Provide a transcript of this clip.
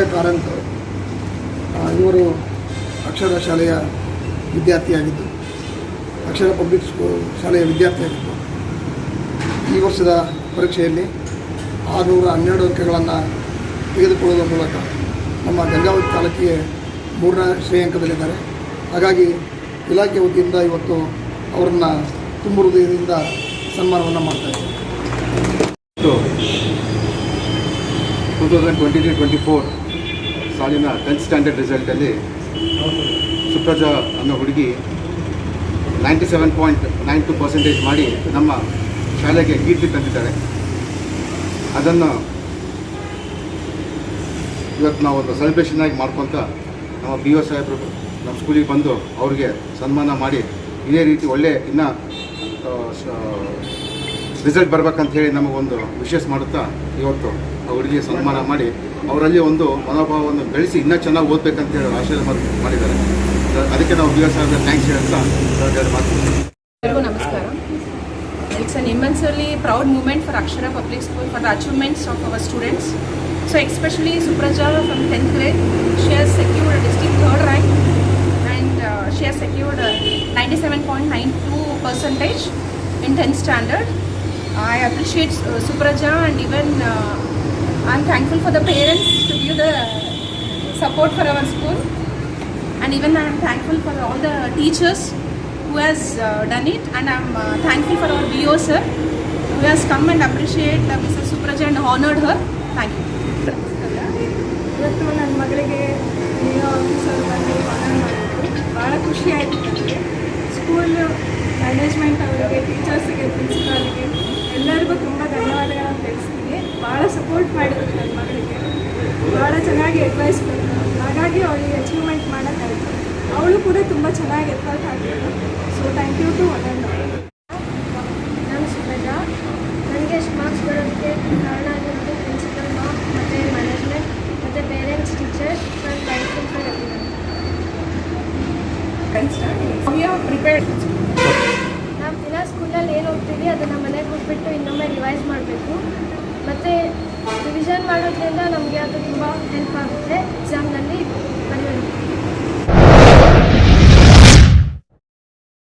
ಸುಪ್ರಜಾ ಕಾರಂತ್ ಇವರು ಅಕ್ಷರ ಶಾಲೆಯ ವಿದ್ಯಾರ್ಥಿಯಾಗಿದ್ದು, ಅಕ್ಷರ public school ಶಾಲೆಯ ವಿದ್ಯಾರ್ಥಿಯಾಗಿದ್ದು. ಈ ವರ್ಷದ ಪರೀಕ್ಷೆಯಲ್ಲಿ ಆರುನೂರ ಹನ್ನೆರಡು ಅಂಕಗಳನ್ನು ತೆಗೆದುಕೊಳ್ಳುವ ಮೂಲಕ ನಮ್ಮ ಗಂಗಾವತಿ ತಾಲೂಕಿಗೆ ಮೂರನೇ ಶ್ರೇಯಾಂಕದಲ್ಲಿದ್ದಾರೆ ಹಾಗಾಗಿ ಇಲಾಖೆ ವತಿಯಿಂದ ಇವತ್ತು ಅವರನ್ನು ತುಂಬ ಹೃದಯದಿಂದ ಸನ್ಮಾನವನ್ನು ಮಾಡ್ತಾ ಇದ್ದೀವಿ two thousand twenty three twenty four ಸಾಲಿನ ಟೆಂತ್ ಸ್ಟ್ಯಾಂಡರ್ಡ್ ರಿಸಲ್ಟಲ್ಲಿ ಸುಪ್ರಜಾ ಅನ್ನೋ ಹುಡುಗಿ ninety seven point nine two percentage ಮಾಡಿ ನಮ್ಮ ಶಾಲೆಗೆ ಕೀರ್ತಿ ತಂದಿದ್ದಾರೆ. ಅದನ್ನು ಇವತ್ತು ನಾವು ಒಂದು ಸೆಲೆಬ್ರೇಷನ್ ಆಗಿ ಮಾಡ್ಕೊತ ನಮ್ಮ ಬಿ ಒ ಸಾಹೇಬರು ನಮ್ಮ ಸ್ಕೂಲಿಗೆ ಬಂದು ಅವ್ರಿಗೆ ಸನ್ಮಾನ ಮಾಡಿ ಇದೇ ರೀತಿ ಒಳ್ಳೆ ಇನ್ನೂ ರಿಸಲ್ಟ್ ಬರ್ಬೇಕಂತ ಹೇಳಿ ನಮಗೊಂದು ವಿಶೇಷ ಮಾಡುತ್ತಾ ಇವತ್ತು. ಹುಡುಗಿಗೆ ಸನ್ಮಾನ ಮಾಡಿ ಅವರಲ್ಲಿ ಒಂದು ಮನೋಭಾವವನ್ನು ಬೆಳೆಸಿ ಇನ್ನೂ ಚೆನ್ನಾಗಿ ಓದಬೇಕಂತ ಹೇಳಿ ಆಶೀರ್ವಾದ ಮಾಡಿದ್ದಾರೆ. ಅದಕ್ಕೆ ನಾವು ಬಿ ಎಸ್ ಥ್ಯಾಂಕ್ಸ್ ಹೇಳ್ತಾ ಎರಡು ನಮಸ್ಕಾರ. It's an really proud moment for Akshara public school for the achievements of our students so especially Supraja from tenth grade she are secured district third rank and she are secured ninety seven point nine two percentage in tenth standard I appreciate Supraja and even Am thankful for the parents to give the support for our school and even I am thankful for all the teachers who has uh, done it and I am uh, thankful for our BO sir who has come and appreciate uh, Mrs. Supraja and honored her. Thank you. ಇವತ್ತು ನನ್ನ ಮಗಳಿಗೆ DO officer ಬಂದು honour ಮಾಡಿದ್ರು ಭಾಳ ಖುಷಿ ಆಯಿತು ನನಗೆ school management ಅವರಿಗೆ ಟೀಚರ್ಸಿಗೆ ಪ್ರಿನ್ಸಿಪಾಲ್ಗೆ ಭಾಳ ಸಪೋರ್ಟ್ ಮಾಡಿದ್ರು ನನ್ನ ಮಗಳಿಗೆ. ಭಾಳ ಚೆನ್ನಾಗಿ ಅಡ್ವೈಸ್ ಕೊಟ್ಟರು ಹಾಗಾಗಿ ಅವಳಿಗೆ ಅಚೀವ್ಮೆಂಟ್ ಮಾಡೋಕ್ಕಾಯಿತು. ಅವಳು ಕೂಡ ತುಂಬ ಚೆನ್ನಾಗಿ ಎಫರ್ಟ್ ಹಾಕಿದ್ರು so thank you to one ನಾನು ಸುಭದ್ರಾ ನನಗೆ ಮಾರ್ಕ್ಸ್ ಬರೋದಕ್ಕೆ ಕಾರಣ ಆಗಿರೋದು ಪ್ರಿನ್ಸಿಪಲ್ ಮಾರ್ಕ್ ಮತ್ತು ಮ್ಯಾನೇಜ್ಮೆಂಟ್ ಮತ್ತು ಪೇರೆಂಟ್ಸ್ ಟೀಚರ್ಸ್ ನಾನು ಥ್ಯಾಂಕ್ಫುಲ್ ಫಾರ್ ಎವ್ರಿವನ್ ಪ್ರಿಪೇರ್ಡ್. ನಾವು ದಿನ ಸ್ಕೂಲಲ್ಲಿ ಏನು ಹೋಗ್ತೀವಿ ಅದನ್ನು ಮನೆಗೆ ಹೋಗ್ಬಿಟ್ಟು ಇನ್ನೊಮ್ಮೆ ರಿವೈಸ್ ಮಾಡಬೇಕು. ಮತ್ತು ರಿವಿಷನ್ ಮಾಡೋದ್ರಿಂದ ನಮಗೆ ಅದು ತುಂಬ ಹೆಲ್ಪ್ ಆಗುತ್ತೆ.